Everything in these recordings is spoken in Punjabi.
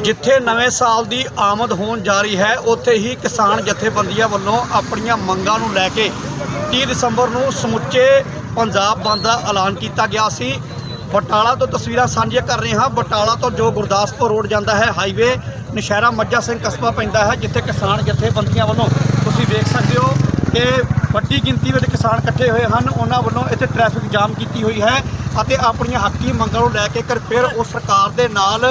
ਜਿੱਥੇ ਨਵੇਂ ਸਾਲ ਦੀ ਆਮਦ ਹੋਣ ਜਾ ਰਹੀ ਹੈ, ਉੱਥੇ ਹੀ ਕਿਸਾਨ ਜਥੇਬੰਦੀਆਂ ਵੱਲੋਂ ਆਪਣੀਆਂ ਮੰਗਾਂ ਨੂੰ ਲੈ ਕੇ 30 ਦਸੰਬਰ ਨੂੰ ਸਮੁੱਚੇ ਪੰਜਾਬ ਬੰਦ ਦਾ ਐਲਾਨ ਕੀਤਾ ਗਿਆ ਸੀ। ਬਟਾਲਾ ਤੋਂ ਤਸਵੀਰਾਂ ਸਾਂਝੀਆਂ ਕਰ ਰਹੇ ਹਾਂ। ਬਟਾਲਾ ਤੋਂ ਜੋ ਗੁਰਦਾਸਪੁਰ ਰੋਡ ਜਾਂਦਾ ਹੈ, ਹਾਈਵੇ, ਨਸ਼ਹਿਰਾ ਮੱਝਾ ਸਿੰਘ ਕਸਬਾ ਪੈਂਦਾ ਹੈ, ਜਿੱਥੇ ਕਿਸਾਨ ਜਥੇਬੰਦੀਆਂ ਵੱਲੋਂ ਤੁਸੀਂ ਵੇਖ ਸਕਦੇ ਹੋ ਕਿ ਵੱਡੀ ਗਿਣਤੀ ਵਿੱਚ ਕਿਸਾਨ ਇਕੱਠੇ ਹੋਏ ਹਨ। ਉਹਨਾਂ ਵੱਲੋਂ ਇੱਥੇ ਟ੍ਰੈਫਿਕ ਜਾਮ ਕੀਤੀ ਹੋਈ ਹੈ ਅਤੇ ਆਪਣੀਆਂ ਹੱਕੀ ਮੰਗਾਂ ਨੂੰ ਲੈ ਕੇ ਕਰ ਫਿਰ ਉਹ ਸਰਕਾਰ ਦੇ ਨਾਲ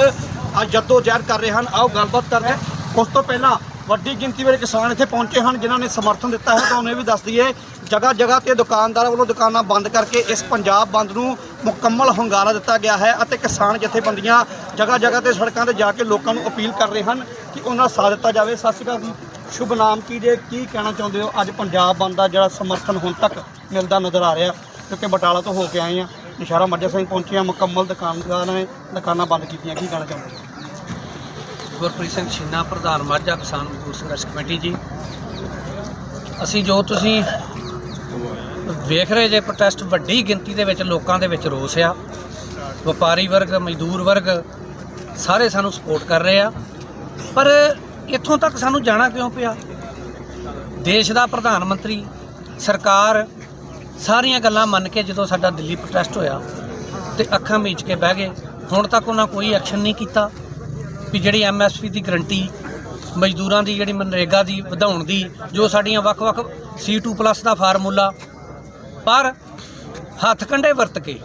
ਜੱਦੋ ਜਹਿਦ ਕਰ ਰਹੇ ਹਨ। ਆਓ ਗੱਲਬਾਤ ਕਰਦੇ ਹਾਂ। ਉਸ ਤੋਂ ਪਹਿਲਾਂ ਵੱਡੀ ਗਿਣਤੀ ਵਿੱਚ ਕਿਸਾਨ ਇੱਥੇ ਪਹੁੰਚੇ ਹਨ, ਜਿਨ੍ਹਾਂ ਨੇ ਸਮਰਥਨ ਦਿੱਤਾ ਹੈ। ਤੁਹਾਨੂੰ ਇਹ ਵੀ ਦੱਸ ਦਈਏ ਜਗ੍ਹਾ ਜਗ੍ਹਾ ਤੇ ਦੁਕਾਨਦਾਰਾਂ ਵੱਲੋਂ ਦੁਕਾਨਾਂ ਬੰਦ ਕਰਕੇ ਇਸ ਪੰਜਾਬ ਬੰਦ ਨੂੰ ਮੁਕੰਮਲ ਹੁੰਗਾਰਾ ਦਿੱਤਾ ਗਿਆ ਹੈ ਅਤੇ ਕਿਸਾਨ ਜਥੇਬੰਦੀਆਂ ਜਗ੍ਹਾ ਜਗ੍ਹਾ ਤੇ ਸੜਕਾਂ ਤੇ ਜਾ ਕੇ ਲੋਕਾਂ ਨੂੰ ਅਪੀਲ ਕਰ ਰਹੇ ਹਨ ਕਿ ਉਹਨਾਂ ਦਾ ਸਾਥ ਦਿੱਤਾ ਜਾਵੇ। ਸਤਿ ਸ਼੍ਰੀ ਅਕਾਲ ਜੀ। ਸ਼ੁਭ ਨਾਮ ਕੀ ਜੇ? ਕੀ ਕਹਿਣਾ ਚਾਹੁੰਦੇ ਹੋ? ਅੱਜ ਪੰਜਾਬ ਬੰਦ ਦਾ ਜਿਹੜਾ ਸਮਰਥਨ ਹੁਣ ਤੱਕ ਮਿਲਦਾ ਨਜ਼ਰ ਆ ਰਿਹਾ, ਕਿਉਂਕਿ ਬਟਾਲਾ ਤੋਂ ਹੋ ਕੇ ਆਏ ਆ ਨਿਸ਼ਾਰਾ ਮੱਜਾ ਸਿੰਘ ਪਹੁੰਚਿਆ, ਮੁਕੰਮਲ ਦੁਕਾਨਦਾਰਾਂ ਨੇ ਦੁਕਾਨਾਂ ਬੰਦ ਕੀਤੀਆਂ, ਕੀ ਕਹਿਣਾ ਚਾਹੁੰਦੇ ਗੁਰਪ੍ਰੀਤ ਸਿੰਘ ਛਿੰਨਾ, ਪ੍ਰਧਾਨ ਮਾਝਾ ਕਿਸਾਨ ਮਜ਼ਦੂਰ ਸੰਘਰਸ਼ ਕਮੇਟੀ ਜੀ। ਅਸੀਂ ਜੋ ਤੁਸੀਂ ਵੇਖ ਰਹੇ ਜੇ, ਪ੍ਰੋਟੈਸਟ ਵੱਡੀ ਗਿਣਤੀ ਦੇ ਵਿੱਚ ਲੋਕਾਂ ਦੇ ਵਿੱਚ ਰੋਸ ਆ। ਵਪਾਰੀ ਵਰਗ, ਮਜ਼ਦੂਰ ਵਰਗ, ਸਾਰੇ ਸਾਨੂੰ ਸਪੋਰਟ ਕਰ ਰਹੇ ਆ। ਪਰ ਇੱਥੋਂ ਤੱਕ ਸਾਨੂੰ ਜਾਣਾ ਕਿਉਂ ਪਿਆ? ਦੇਸ਼ ਦਾ ਪ੍ਰਧਾਨ ਮੰਤਰੀ, ਸਰਕਾਰ ਸਾਰੀਆਂ ਗੱਲਾਂ ਮੰਨ ਕੇ ਜਦੋਂ ਸਾਡਾ ਦਿੱਲੀ ਪ੍ਰੋਟੈਸਟ ਹੋਇਆ ਤੇ ਅੱਖਾਂ ਮੀਚ ਕੇ ਬਹਿ ਗਏ, ਹੁਣ ਤੱਕ ਉਹਨਾਂ ਕੋਈ ਐਕਸ਼ਨ ਨਹੀਂ ਕੀਤਾ ਵੀ ਜਿਹੜੀ ਐਮਐਸਪੀ ਦੀ ਗਰੰਟੀ ਮਜ਼ਦੂਰਾਂ ਦੀ, ਜਿਹੜੀ ਮਨਰੇਗਾ ਦੀ, ਵਧਾਉਣ ਦੀ, ਜੋ ਸਾਡੀਆਂ ਵੱਖ-ਵੱਖ C2+ ਦਾ ਫਾਰਮੂਲਾ, ਪਰ ਹੱਥ ਕੰਡੇ ਵਰਤ ਕੇ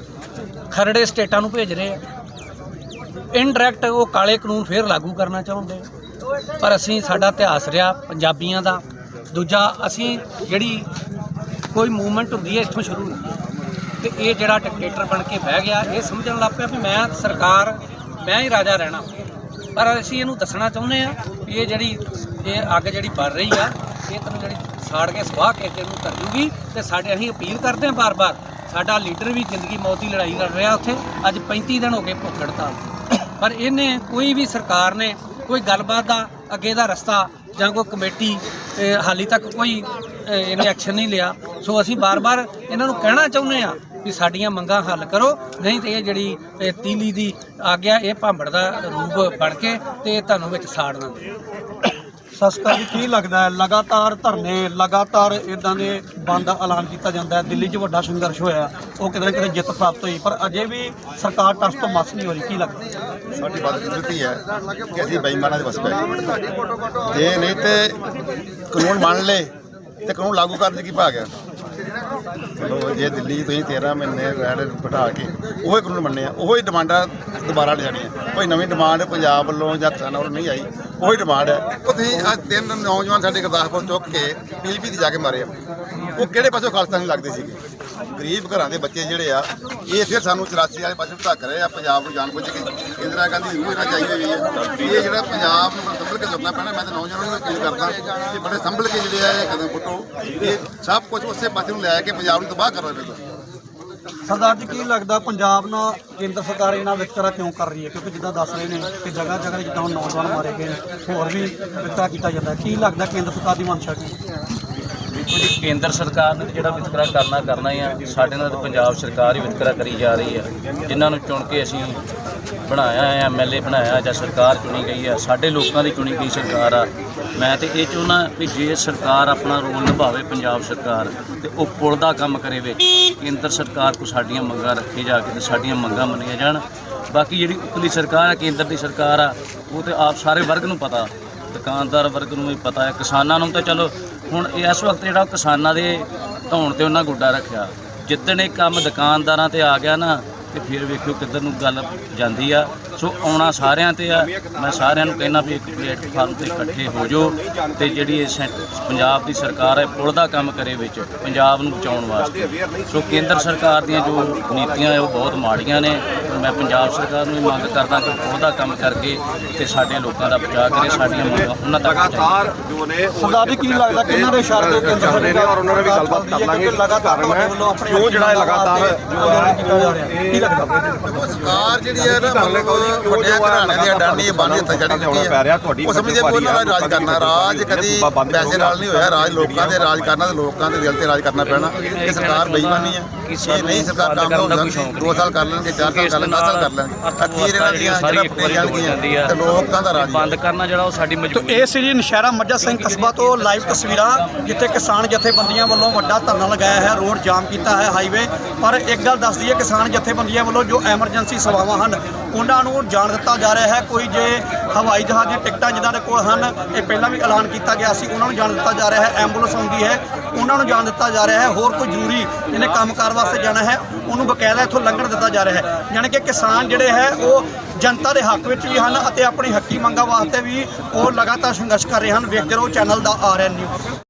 ਖਰੜੇ ਸਟੇਟਾਂ ਨੂੰ ਭੇਜ ਰਹੇ ਆ। ਇਨਡਾਇਰੈਕਟ ਉਹ ਕਾਲੇ ਕਾਨੂੰਨ ਫੇਰ ਲਾਗੂ ਕਰਨਾ ਚਾਹੁੰਦੇ ਪਰ ਅਸੀਂ ਸਾਡਾ ਇਤਿਹਾਸ ਰਿਹਾ ਪੰਜਾਬੀਆਂ ਦਾ। ਦੂਜਾ, ਅਸੀਂ ਜਿਹੜੀ ਕੋਈ ਮੂਵਮੈਂਟ ਹੁੰਦੀ ਹੈ ਇੱਥੋਂ ਸ਼ੁਰੂ ਹੁੰਦੀ ਹੈ। ਤੇ ਇਹ ਜਿਹੜਾ ਡਿਕਟੇਟਰ ਬਣ ਕੇ ਬਹਿ ਗਿਆ ਇਹ ਸਮਝਣ ਲੱਗ ਪਿਆ ਵੀ ਮੈਂ ਸਰਕਾਰ ਮੈਂ ਹੀ ਰਾਜਾ ਰਹਿਣਾ। ਪਰ ਅਸੀਂ ਇਹਨੂੰ ਦੱਸਣਾ ਚਾਹੁੰਦੇ ਆ ਵੀ ਇਹ ਜਿਹੜੀ ਇਹ ਅੱਗ ਜਿਹੜੀ ਬਲ ਰਹੀ ਆ ਇਹ ਤੈਨੂੰ ਜਿਹੜੀ ਸਾੜ ਕੇ ਸਵਾਹ ਕੇ ਇਹਨੂੰ ਕਰ ਜੂਗੀ ਤੇ ਸਾਡੇ ਅਸੀਂ ਅਪੀਲ ਕਰਦੇ ਹਾਂ ਬਾਰ-ਬਾਰ ਸਾਡਾ ਲੀਡਰ ਵੀ ਜ਼ਿੰਦਗੀ ਮੌਤ ਦੀ ਲੜਾਈ ਲੜ ਰਿਹਾ ਉੱਥੇ ਅੱਜ 35 ਦਿਨ ਹੋ ਗਏ ਭੁੱਖ ਹੜਤਾਲ ਪਰ ਇਹਨੇ ਕੋਈ ਵੀ ਸਰਕਾਰ ਨੇ ਕੋਈ ਗੱਲਬਾਤ ਦਾ ਅੱਗੇ ਦਾ ਰਸਤਾ ਜਾਂ ਕੋਈ ਕਮੇਟੀ ਅਹ, ਹਾਲੀ ਤੱਕ ਕੋਈ ਇਹਨੇ ਐਕਸ਼ਨ ਨਹੀਂ ਲਿਆ। ਸੋ ਅਸੀਂ ਬਾਰ-ਬਾਰ ਇਹਨਾਂ ਨੂੰ ਕਹਿਣਾ ਚਾਹੁੰਦੇ ਆ ਵੀ ਸਾਡੀਆਂ ਮੰਗਾਂ ਹੱਲ ਕਰੋ ਨਹੀਂ ਤੇ ਇਹ ਜਿਹੜੀ ਇਹ ਤੀਲੀ ਦੀ ਆਗਿਆ ਇਹ ਭਾਂਬੜ ਦਾ ਰੂਪ ਬਣ ਕੇ ਤੇ ਤੁਹਾਨੂੰ ਵਿੱਚ ਸਾੜਨਾ ਸਤਿ ਸ਼੍ਰੀ ਅਕਾਲ ਜੀ ਕੀ ਲੱਗਦਾ ਹੈ? ਲਗਾਤਾਰ ਧਰਨੇ ਲਗਾਤਾਰ ਇਦਾਂ ਦੇ ਬੰਦ ਦਾ ਐਲਾਨ ਕੀਤਾ ਜਾਂਦਾ ਹੈ। ਦਿੱਲੀ 'ਚ ਵੱਡਾ ਸੰਘਰਸ਼ ਹੋਇਆ ਉਹ ਕਿਤੇ ਨਾ ਕਿਤੇ ਜਿੱਤ ਪ੍ਰਾਪਤ ਹੋਈ ਪਰ ਅਜੇ ਵੀ ਸਰਕਾਰ ਟਸ ਤੋਂ ਮਸ ਨਹੀਂ ਹੋ ਰਹੀ। ਕੀ ਲੱਗਦਾ ਸਾਡੀ ਬਦਕਿਸਮਤੀ ਹੈ ਕਿ ਅਸੀਂ ਬੇਈਮਾਨਾਂ ਦੇ ਵਸ ਪੈ ਗਏ ਜੇ ਨਹੀਂ ਤੇ ਕਾਨੂੰਨ ਮੰਨ ਲਏ ਤੇ ਕਾਨੂੰਨ ਲਾਗੂ ਕਰਨ 'ਚ ਕੀ ਭਾਗ ਹੈ ਚਲੋ ਜੇ ਦਿੱਲੀ ਤੁਸੀਂ 13 ਮਹੀਨੇ ਰਹਿਣ ਬਿਠਾ ਕੇ ਉਹੀ ਕਾਨੂੰਨ ਮੰਨੇ ਆ, ਉਹੀ ਡਿਮਾਂਡਾਂ ਦੁਬਾਰਾ ਲਿਆਣੀਆਂ ਕੋਈ ਨਵੀਂ ਡਿਮਾਂਡ ਪੰਜਾਬ ਵੱਲੋਂ ਜਾਂ ਕਿਸਾਨਾਂ ਵੱਲੋਂ ਨਹੀਂ ਆਈ, ਉਹੀ ਡਿਮਾਂਡ ਹੈ ਉਹ ਤੁਸੀਂ ਅੱਜ ਤਿੰਨ ਨੌਜਵਾਨ ਸਾਡੇ ਗੁਰਦਾਸਪੁਰ ਚੁੱਕ ਕੇ ਪੀਲੀਪੀ 'ਤੇ ਜਾ ਕੇ ਮਾਰੇ ਆ। ਉਹ ਕਿਹੜੇ ਪਾਸੋਂ ਖਾਲਸਤਾਨੀ ਲੱਗਦੇ ਸੀਗੇ? ਗਰੀਬ ਘਰਾਂ ਦੇ ਬੱਚੇ ਜਿਹੜੇ ਆ, ਇਹ ਫਿਰ ਸਾਨੂੰ 84 ਵਾਲੇ ਪਾਸੇ ਧੱਕ ਰਹੇ ਆ, ਪੰਜਾਬ ਨੂੰ ਜਾਣ ਬੁੱਝ ਕੇ। ਇੰਦਰਾ ਗਾਂਧੀ ਦੀ ਰੂਹ ਇਹਨਾਂ ਚਾਹੀਦੀ ਹੋਈ ਇਹ ਜਿਹੜਾ ਪੰਜਾਬ ਨੂੰ ਸੰਭਲ ਕੇ ਚੱਲਣਾ ਪੈਣਾ ਮੈਂ ਤਾਂ ਨੌਜਵਾਨਾਂ ਨੂੰ ਅਪੀਲ ਕਰਦਾ ਕਿ ਬੜੇ ਸੰਭਲ ਕੇ ਜਿਹੜੇ ਆ ਇਹ ਕਦਮ ਪੁੱਟੋ। ਇਹ ਸਭ ਕੁਝ ਉਸੇ ਪਾਸੇ ਨੂੰ ਲੈ ਕੇ ਪੰਜਾਬ ਨੂੰ ਤਬਾਹ ਕਰ ਰਹੇ ਨੇ ਸਰਦਾਰ ਜੀ ਕੀ ਲੱਗਦਾ ਪੰਜਾਬ ਨਾਲ ਕੇਂਦਰ ਸਰਕਾਰ ਇਹਨਾਂ ਵਿਤਕਰਾ ਕਿਉਂ ਕਰ ਰਹੀ ਹੈ? ਕਿਉਂਕਿ ਜਿੱਦਾਂ ਦੱਸ ਰਹੇ ਨੇ ਕਿ ਜਗ੍ਹਾ ਜਗ੍ਹਾ ਜਿੱਦਾਂ ਹੁਣ ਨੌਜਵਾਨ ਮਾਰੇ ਗਏ ਨੇ, ਹੋਰ ਵੀ ਵਿਤਕਰਾ ਕੀਤਾ ਜਾਂਦਾ ਹੈ। ਕੀ ਲੱਗਦਾ ਕੇਂਦਰ ਸਰਕਾਰ ਦੀ ਮਨਸ਼ਾ ਕੀ ਹੈ? ਦੇਖੋ ਜੀ ਕੇਂਦਰ ਸਰਕਾਰ ਨੇ ਤਾਂ ਜਿਹੜਾ ਵਿਤਕਰਾ ਕਰਨਾ ਕਰਨਾ ਹੀ ਆ। ਸਾਡੇ ਨਾਲ ਤਾਂ ਪੰਜਾਬ ਸਰਕਾਰ ਹੀ ਵਿਤਕਰਾ ਕਰੀ ਜਾ ਰਹੀ ਆ ਜਿਨ੍ਹਾਂ ਨੂੰ ਚੁਣ ਕੇ ਅਸੀਂ ਬਣਾਇਆ ਹੈ ਐਮਐਲਏ ਬਣਾਇਆ ਜਾਂ ਸਰਕਾਰ ਚੁਣੀ ਗਈ ਆ ਸਾਡੇ ਲੋਕਾਂ ਦੀ ਚੁਣੀ ਗਈ ਸਰਕਾਰ ਆ। ਮੈਂ ਤੇ ਇਹ ਚਾਹੁੰਦਾ ਵੀ ਜੇ ਸਰਕਾਰ ਆਪਣਾ ਰੋਲ ਨਿਭਾਵੇ ਪੰਜਾਬ ਸਰਕਾਰ ਤੇ ਉਹ ਪੁਲ ਦਾ ਕੰਮ ਕਰੇ ਵਿੱਚ, ਕੇਂਦਰ ਸਰਕਾਰ ਕੋ ਸਾਡੀਆਂ ਮੰਗਾਂ ਰੱਖੇ ਜਾ ਕੇ ਤੇ ਸਾਡੀਆਂ ਮੰਗਾਂ ਮੰਨੀਆਂ ਜਾਣ। ਬਾਕੀ ਜਿਹੜੀ ਉਪਰਲੀ ਸਰਕਾਰ ਆ, ਕੇਂਦਰ ਦੀ ਸਰਕਾਰ ਆ, ਉਹ ਤੇ ਆਪ ਸਾਰੇ ਵਰਗ ਨੂੰ ਪਤਾ। ਦੁਕਾਨਦਾਰ ਵਰਗ ਨੂੰ ਵੀ ਪਤਾ ਹੈ, ਕਿਸਾਨਾਂ ਨੂੰ ਤਾਂ ਚਲੋ, ਹੁਣ ਇਸ ਵਕਤ ਜਿਹੜਾ ਉਹ ਕਿਸਾਨਾਂ ਦੇ ਧੌਣ ਤੇ ਉਹਨਾਂ ਗੋਡਾ ਰੱਖਿਆ। ਜਿੱਦਣ ਇਹ ਕੰਮ ਦੁਕਾਨਦਾਰਾਂ ਤੇ ਆ ਗਿਆ ਨਾ ਤੇ ਫਿਰ ਵੇਖਿਓ ਕਿੱਧਰ ਨੂੰ ਗੱਲ ਜਾਂਦੀ ਆ। ਸੋ ਆਉਣਾ ਸਾਰਿਆਂ ਤੇ ਆ। ਮੈਂ ਸਾਰਿਆਂ ਨੂੰ ਕਹਿਣਾ ਵੀ ਇੱਕ ਪਲੇਟਫਾਰਮ ਤੇ ਇਕੱਠੇ ਹੋ ਜਾਓ ਤੇ ਜਿਹੜੀ ਇਹ ਸੈਂ- ਪੰਜਾਬ ਦੀ ਸਰਕਾਰ ਹੈ ਪੁਲ ਦਾ ਕੰਮ ਕਰੇ ਵਿੱਚ ਪੰਜਾਬ ਨੂੰ ਬਚਾਉਣ ਵਾਸਤੇ। ਸੋ ਕੇਂਦਰ ਸਰਕਾਰ ਦੀਆਂ ਜੋ ਨੀਤੀਆਂ ਹੈ ਉਹ ਬਹੁਤ ਮਾੜੀਆਂ ਨੇ। ਪਰ ਮੈਂ ਪੰਜਾਬ ਸਰਕਾਰ ਨੂੰ ਵੀ ਮੰਗ ਕਰਦਾ ਕਿ ਪੁਲ ਦਾ ਕੰਮ ਕਰਕੇ ਤੇ ਸਾਡੇ ਲੋਕਾਂ ਦਾ ਬਚਾਅ ਕਰੇ ਸਾਡੀਆਂ ਮੰਗਾਂ ਉਹਨਾਂ ਤੱਕ ਜੋ ਨੇ ਸਰਦਾਰ ਜੀ ਕੀ ਲੱਗਦਾ ਕਿਹਨਾਂ ਦੇ ਇਸ਼ਾਰੇ ਤੇ ਕੇਂਦਰ ਨੇ ਔਰ ਉਹਨਾਂ ਨਾਲ ਵੀ ਗੱਲਬਾਤ ਕਰ ਲਾਂਗੇ। ਲਗਾਤਾਰ ਆਪਣੇ ਕਿਉਂ ਜਿਹੜਾ ਇਹ ਲਗਾਤਾਰ ਜੋ ਹੈ ਕੀਤਾ ਜਾ ਰਿਹਾ। ਕੀ ਲੱਗਦਾ ਸਰਕਾਰ ਜਿਹੜੀ ਹੈ ਨਾ ਮਤਲਬ ਵੱਡਿਆਂ ਘਰਾਣੇ ਦੀ ਅਡਾਨੀ ਬੰਨ ਦਿੱਤਾ ਚੜੀ ਚੁੱਕੀ ਹੈ ਉਹ ਸਮਝਦੇ ਕੋਈ ਉਹਨਾਂ ਦਾ ਰਾਜ ਕਰਨਾ ਰਾਜ ਕਦੀ ਪੈਸੇ ਨਾਲ ਨਹੀਂ ਹੋਇਆ ਰਾਜ ਲੋਕਾਂ ਦੇ ਰਾਜ ਕਰਨਾ ਤੇ ਲੋਕਾਂ ਦੇ ਦਿਲ ਤੇ ਰਾਜ ਕਰਨਾ ਪੈਣਾ ਇਹ ਸਰਕਾਰ ਬੇਈਮਾਨੀ ਹੈ। ਇਹ ਨਹੀਂ ਸਰਕਾਰ ਕੰਮ ਹੋ ਜਾਂਦੀ 2 ਸਾਲ ਕਰ ਲੈਣਗੇ 4 ਸਾਲ ਕਰ ਲੈਣਗੇ 10 ਸਾਲ ਕਰ ਲੈਣਗੇ। ਅਖੀਰ ਇਹਨਾਂ ਦੀਆਂ ਜਿਹੜਾ ਪੁੱਟੇ ਤੇ ਲੋਕਾਂ ਦਾ ਰਾਜ ਬੰਦ ਕਰਨਾ ਜਿਹੜਾ ਉਹ ਸਾਡੀ ਤੋ ਮਜਬੂਰੀ ਇਹ ਸੀ ਜੀ ਨਸ਼ਹਿਰਾ ਮੱਝਾ ਸਿੰਘ ਕਸਬਾ ਤੋਂ ਲਾਈਵ ਤਸਵੀਰਾਂ ਜਿੱਥੇ ਕਿਸਾਨ ਜਥੇਬੰਦੀਆਂ ਵੱਲੋਂ ਵੱਡਾ ਧਰਨਾ ਲਗਾਇਆ ਹੈ ਰੋਡ ਜਾਮ ਕੀਤਾ ਹੈ ਹਾਈਵੇ ਪਰ ਇੱਕ ਗੱਲ ਦੱਸ ਦਈਏ ਕਿਸਾਨ ਜਥੇਬੰਦੀਆਂ ਵੱਲੋਂ ਜੋ ਐਮਰਜੈਂਸੀ ਸੇਵਾਵਾਂ ਹਨ, ਉਹਨਾਂ ਨੂੰ ਜਾਣ ਦਿੱਤਾ ਜਾ ਰਿਹਾ ਹੈ। ਕੋਈ ਜੇ ਹਵਾਈ ਜਹਾਜ਼ ਦੀਆਂ ਟਿਕਟਾਂ ਜਿਨ੍ਹਾਂ ਦੇ ਕੋਲ ਹਨ, ਇਹ ਪਹਿਲਾਂ ਵੀ ਐਲਾਨ ਕੀਤਾ ਗਿਆ ਸੀ, ਉਹਨਾਂ ਨੂੰ ਜਾਣ ਦਿੱਤਾ ਜਾ ਰਿਹਾ ਹੈ। ਐਂਬੂਲੈਂਸ ਆਉਂਦੀ ਹੈ, ਉਹਨਾਂ ਨੂੰ ਜਾਣ ਦਿੱਤਾ ਜਾ ਰਿਹਾ ਹੈ। ਹੋਰ ਕੋਈ ਜ਼ਰੂਰੀ ਜਿਹਨੇ ਕੰਮਕਾਰ ਵਾਸਤੇ ਜਾਣਾ ਹੈ, ਉਹਨੂੰ ਬਕਾਇਦਾ ਇੱਥੋਂ ਲੰਘਣ ਦਿੱਤਾ ਜਾ ਰਿਹਾ ਹੈ। ਯਾਨੀ ਕਿ ਕਿਸਾਨ ਜਿਹੜੇ ਹੈ, ਉਹ ਜਨਤਾ ਦੇ ਹੱਕ ਵਿੱਚ ਵੀ ਹਨ ਅਤੇ ਆਪਣੀ ਹੱਕੀ ਮੰਗਾਂ ਵਾਸਤੇ ਵੀ ਉਹ ਲਗਾਤਾਰ ਸੰਘਰਸ਼ ਕਰ ਰਹੇ ਹਨ। ਵੇਖਦੇ ਰਹੋ, ਚੈਨਲ ਦਾ ਆਰਐਨ ਨਿਊਜ਼।